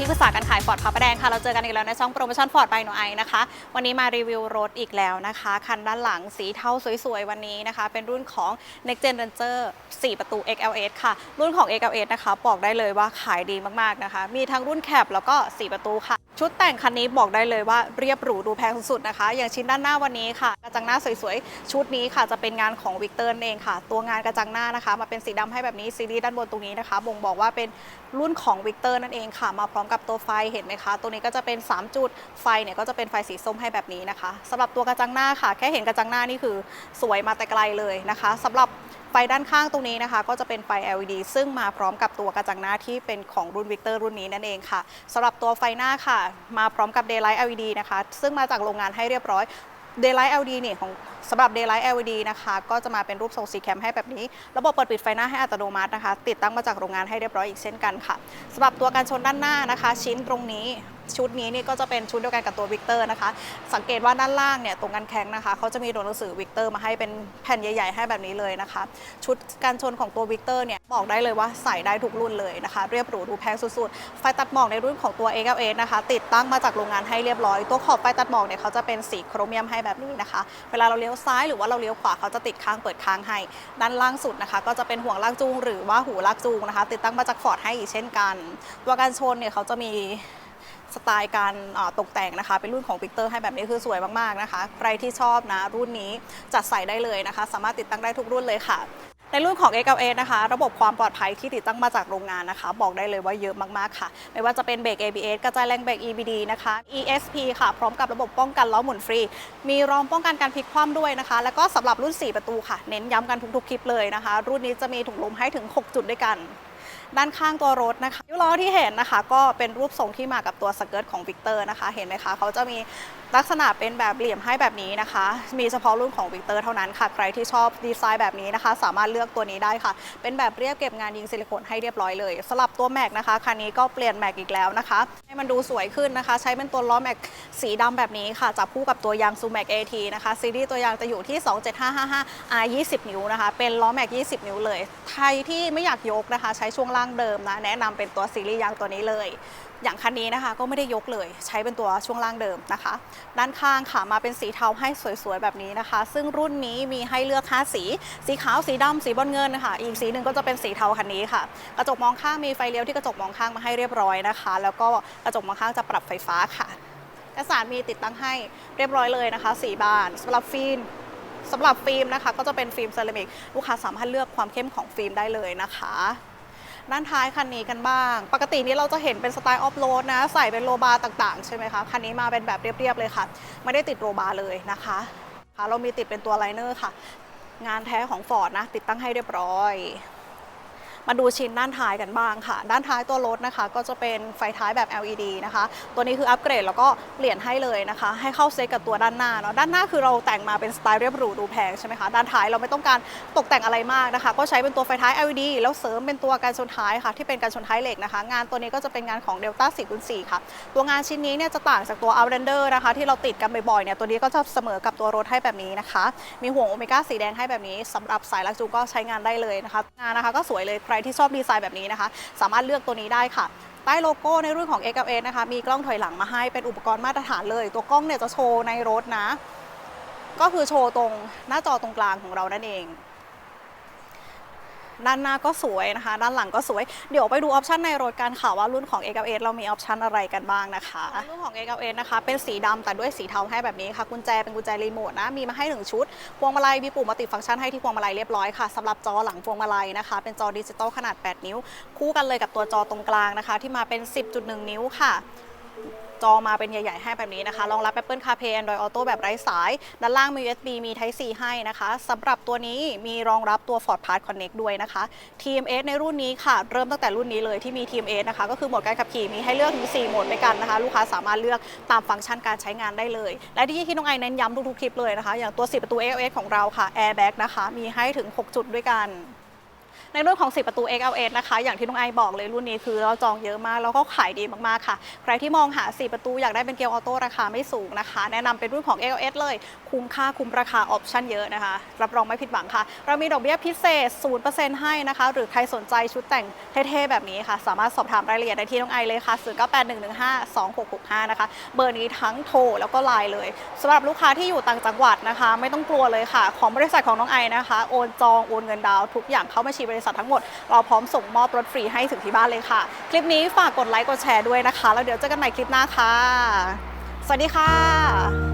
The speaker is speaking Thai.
ที่ปรึกษาการขายฟอร์ดพระประแดงค่ะ เราเจอกันอีกแล้วในช่องโปรโมชั่นฟอร์ดไปโนไอนะคะ วันนี้มารีวิวรถอีกแล้วนะคะ คันด้านหลังสีเทาสวยๆ วันนี้นะคะ เป็นรุ่นของ Next Gen Ranger 4 ประตู XLS ค่ะ รุ่นของ XLS นะคะ บอกได้เลยว่าขายดีมากๆนะคะ มีทั้งรุ่นแคปแล้วก็ 4 ประตูค่ะ ชุดแต่งคันนี้บอกได้เลยว่าเรียบหรูดูแพงสุดๆนะคะ อย่างชิ้นด้านหน้าวันนี้ค่ะ กระจังหน้าสวยๆ ชุดนี้ค่ะจะเป็นงานของวิกเตอร์เองค่ะ ตัวงานกระจังหน้านะคะมาเป็นสีดำให้แบบนี้ซีรีส์ด้านบนตรงนี้นะคะ บ่งบอกว่าเป็นรุ่นของวิกเตอร์นั่นเองค่ะ มาพร้อมกับตัวไฟเห็นไหมคะ ตัวนี้ก็จะเป็น 3 จุดไฟเนี่ยก็จะเป็นไฟสีส้มให้แบบนี้นะคะสำหรับตัวกระจังหน้าค่ะ แค่เห็นกระจังหน้านี่คือสวยมาแต่ไกลเลยนะคะสำหรับ ไฟด้านข้างตรงนี้นะคะ ก็จะเป็นไฟ LED ซึ่งมาพร้อมกับตัวกระจังหน้าที่เป็นของรุ่นวิกเตอร์รุ่นนี้นั่นเองค่ะสำหรับตัวไฟหน้าค่ะ มาพร้อมกับ Daylight LED นะคะ ซึ่งมาจากโรงงานให้เรียบร้อย Daylight LED เนี่ยของ สำหรับ Daylight LED นะคะ ก็จะมาเป็นรูปทรงสีแคมให้แบบนี้ ระบบเปิดปิดไฟหน้าให้อัตโนมัตินะคะ ติดตั้งมาจากโรงงานให้เรียบร้อยอีกเช่นกันค่ะสำหรับตัวการชนด้านหน้านะคะ ชิ้นตรงนี้ชุดนี้นี่ก็จะเป็นชุดเดียวกันกับตัววิกเตอร์นะคะ สังเกตว่าด้านล่างเนี่ยตรงกันแข้งนะคะเขาจะมีตัวหนังสือวิกเตอร์มาให้เป็นแผ่นใหญ่ ๆ ให้แบบนี้เลยนะคะ ชุดการชนของตัววิกเตอร์เนี่ยบอกได้เลยว่าใส่ได้ทุกรุ่นเลยนะคะ เรียบหรูดูแพงสุดๆ ไฟตัดหมอกในรุ่นของตัว a อ s นะคะ ติดตั้งมาจากโรงงานให้เรียบร้อย ตัวขอบไฟตัดหมอกเนี่ยเขาจะเป็นสีโครเมียมให้แบบนี้นะคะ เวลาเราเลี้ยวซ้ายหรือว่าเราเลี้ยวขวาเขาจะติดค้างเปิดค้างให้ ด้านล่างสุดนะคะ ก็จะเป็นห่วงลากจูงหรือว่าหูลากจูงนะคะ ติดตั้งมาจากฟอร์ดให้อีกเช่นกัน ตัวการชนเนี่ยเขาจะมีสไตล์การตกแต่งนะคะ เป็นรุ่นของ v i กเตอร์ให้แบบนี้คือสวยมากๆนะคะ ใครที่ชอบนะรุ่นนี้จัดใส่ได้เลยนะคะ สามารถติดตั้งได้ทุกรุ่นเลยค่ะ ในรุ่นของ A9A นะคะ ระบบความปลอดภัยที่ติดตั้งมาจากโรงงานนะคะ บอกได้เลยว่าเยอะมาก ๆ ค่ะ ไม่ว่าจะเป็นเบรก ABS กระจายแรงเบรก EBD นะคะ ESP ค่ะ พร้อมกับระบบป้องกันล้อหมุนฟรี มีรองป้องกันการพลิกคว่ำด้วยนะคะ แล้วก็สำหรับรุ่น 4 ประตูค่ะ เน้นย้ำกันทุกๆคลิปเลยนะคะ รุ่นนี้จะมีถุงลมให้ถึง 6 จุดด้วยกัน ด้านข้างตัวรถนะคะนิ้วล้อที่เห็นนะคะ ก็เป็นรูปทรงที่มากับตัวสเกิร์ตของวิกเตอร์นะคะ เห็นไหมคะเขาจะมีลักษณะเป็นแบบเหลี่ยมให้แบบนี้นะคะ มีเฉพาะรุ่นของวิกเตอร์เท่านั้นค่ะ ใครที่ชอบดีไซน์แบบนี้นะคะ สามารถเลือกตัวนี้ได้ค่ะ เป็นแบบเรียบเก็บงานยิงซิลิโคนให้เรียบร้อยเลยสลับตัวแม็กนะคะคันนี้ก็เปลี่ยนแม็กอีกแล้วนะคะ ให้มันดูสวยขึ้นนะคะ ใช้เป็นตัวล้อแม็กสีดำแบบนี้ค่ะจับคู่กับตัวยางซูแม็ก AT นะคะซีรีส์ตัวยางจะอยู่ที่ 27555 R 20 นิ้วนะคะ เป็นล้อแม็ก 20 นิ้วเลย ใครที่ไม่อยากยกนะคะ ใช้ช่วงล่างางเดิมนะ แนะนำเป็นตัวซีรีส์ยางตัวนี้เลย อย่างคันนี้นะคะ ก็ไม่ได้ยกเลยใช้เป็นตัวช่วงล่างเดิมนะคะ ด้านข้างค่ะมาเป็นสีเทาให้สวยๆแบบนี้นะคะ ซึ่งรุ่นนี้มีให้เลือก5สี สีขาวสีดำสีบอลเงินนะคะอีกสีหนึ่งก็จะเป็นสีเทาคันนี้ค่ะ กระจกมองข้างมีไฟเลี้ยวที่กระจกมองข้างมาให้เรียบร้อยนะคะ แล้วก็กระจกมองข้างจะปรับไฟฟ้าค่ะเอกสารมีติดตั้งให้เรียบร้อยเลยนะคะสีบานสำหรับฟิล์มสำหรับฟิล์มนะคะ ก็จะเป็นฟิล์มเซรามิก ลูกค้าสามารถเลือกความเข้มของฟิล์มได้เลยนะคะ ด้านท้ายคันนี้กันบ้าง ปกตินี้เราจะเห็นเป็นสไตล์ออฟโรดนะ ใส่เป็นโลบาร์ต่างๆ ใช่ไหมคะ คันนี้มาเป็นแบบเรียบ ๆ เลยค่ะ ไม่ได้ติดโลบาร์เลยนะคะค่ะเรามีติดเป็นตัวไลเนอร์ค่ะ งานแท้ของ Ford นะ ติดตั้งให้เรียบร้อย มาดูชิ้นด้านท้ายกันบ้างค่ะ ด้านท้ายตัวรถนะคะ ก็จะเป็นไฟท้ายแบบ LED นะคะ ตัวนี้คืออัปเกรดแล้วก็เปลี่ยนให้เลยนะคะ ให้เข้าเซตกับตัวด้านหน้าเนาะด้านหน้าคือเราแต่งมาเป็นสไตล์เรียบหรูดูแพงใช่ไหมคะด้านท้ายเราไม่ต้องการตกแต่งอะไรมากนะคะ ก็ใช้เป็นตัวไฟท้าย LED แล้วเสริมเป็นตัวการชนท้ายค่ะ ที่เป็นการชนท้ายเหล็กนะคะ งานตัวนี้ก็จะเป็นงานของ Delta 4คูณ4ค่ะ ตัวงานชิ้นนี้เนี่ยจะต่างจากตัว Outlander นะคะ ที่เราติดกันบ่อยๆเนี่ยตัวนี้ก็จะเสมอกับตัวรถให้แบบนี้นะคะ มีห่วงโอเมก้าสีแดงให้แบบนี้สำหรับสายลักจูก็ใช้งานได้เลยนะคะงานนะคะก็สวยเลยรที่ชอบดีไซน์แบบนี้นะคะ สามารถเลือกตัวนี้ได้ค่ะใต้โลโก้ในรุ่นของ x l นะคะ มีกล้องถอยหลังมาให้เป็นอุปกรณ์มาตรฐานเลย ตัวกล้องเนี่ยจะโชว์ในรถนะ ก็คือโชว์ตรงหน้าจอตรงกลางของเรานั่นเอง ด้านหน้าก็สวยนะคะ ด้านหลังก็สวย เดี๋ยวไปดูออปชันในรถกันค่ะว่ารุ่นของ x l เรามีออปชันอะไรกันบ้างนะคะ รุ่นของ x l นะคะ เป็นสีดำแต่ด้วยสีเทาให้แบบนี้ค่ะ กุญแจเป็นกุญแจรีโมทนะ มีมาให้หนึ่งชุด พวงมาลัยมีปุ่มมัลติฟังก์ชันให้ที่พวงมาลัยเรียบร้อยค่ะสำหรับจอหลังพวงมาลัยนะคะ เป็นจอดิจิตอลขนาด 8 นิ้ว คู่กันเลยกับตัวจอตรงกลางนะคะ ที่มาเป็น 10.1 นิ้วค่ะ จอมาเป็นใหญ่ ๆ ให้แบบนี้นะคะ รองรับ Apple CarPlay Android Auto แบบไร้สาย ด้านล่างมี USB มี Type C ให้นะคะสำหรับตัวนี้มีรองรับตัว Ford Pass Connect ด้วยนะคะ TMS ในรุ่นนี้ค่ะ เริ่มตั้งแต่รุ่นนี้เลยที่มี TMS นะคะ ก็คือโหมดการขับขี่มีให้เลือกถึง4โหมดด้วยกันนะคะ ลูกค้าสามารถเลือกตามฟังก์ชันการใช้งานได้เลย และที่ที่น้องไอเน้นย้ำทุกๆคลิปเลยนะคะ อย่างตัว 10 ประตู AOS ของเราค่ะ Airbag นะคะ มีให้ถึง 6 จุดด้วยกัน ในรุ่นของ4ประตู XL8 นะคะ อย่างที่น้องไอบอกเลยรุ่นนี้คือเราจองเยอะมาก แล้วก็ขายดีมากๆค่ะ ใครที่มองหา 4 ประตูอยากได้เป็นเกียร์ออโต้ราคาไม่สูงนะคะ แนะนำเป็นรุ่นของ XL8 เลย คุ้มค่าคุ้มราคาออปชั่นเยอะนะคะ รับรองไม่ผิดหวังค่ะ เรามีดอกเบี้ยพิเศษ 0%ให้นะคะ หรือใครสนใจชุดแต่งเท่ๆแบบนี้ค่ะ สามารถสอบถามรายละเอียดได้ที่น้องไอเลยค่ะ0981152665นะคะ เบอร์นี้ทั้งโทรแล้วก็ไลน์เลยสำหรับลูกค้าที่อยู่ต่างจังหวัดนะคะ ไม่ต้องกลัวเลยค่ะ ของบริษัทของน้องไอนะคะ โอนจองโอนเงินดาวทุกอย่างเข้าบัญชีบริษัททั้งหมด เราพร้อมส่งมอบรถฟรีให้ถึงที่บ้านเลยค่ะ คลิปนี้ฝากกดไลค์กดแชร์ด้วยนะคะ แล้วเดี๋ยวเจอกันใหม่คลิปหน้าค่ะ สวัสดีค่ะ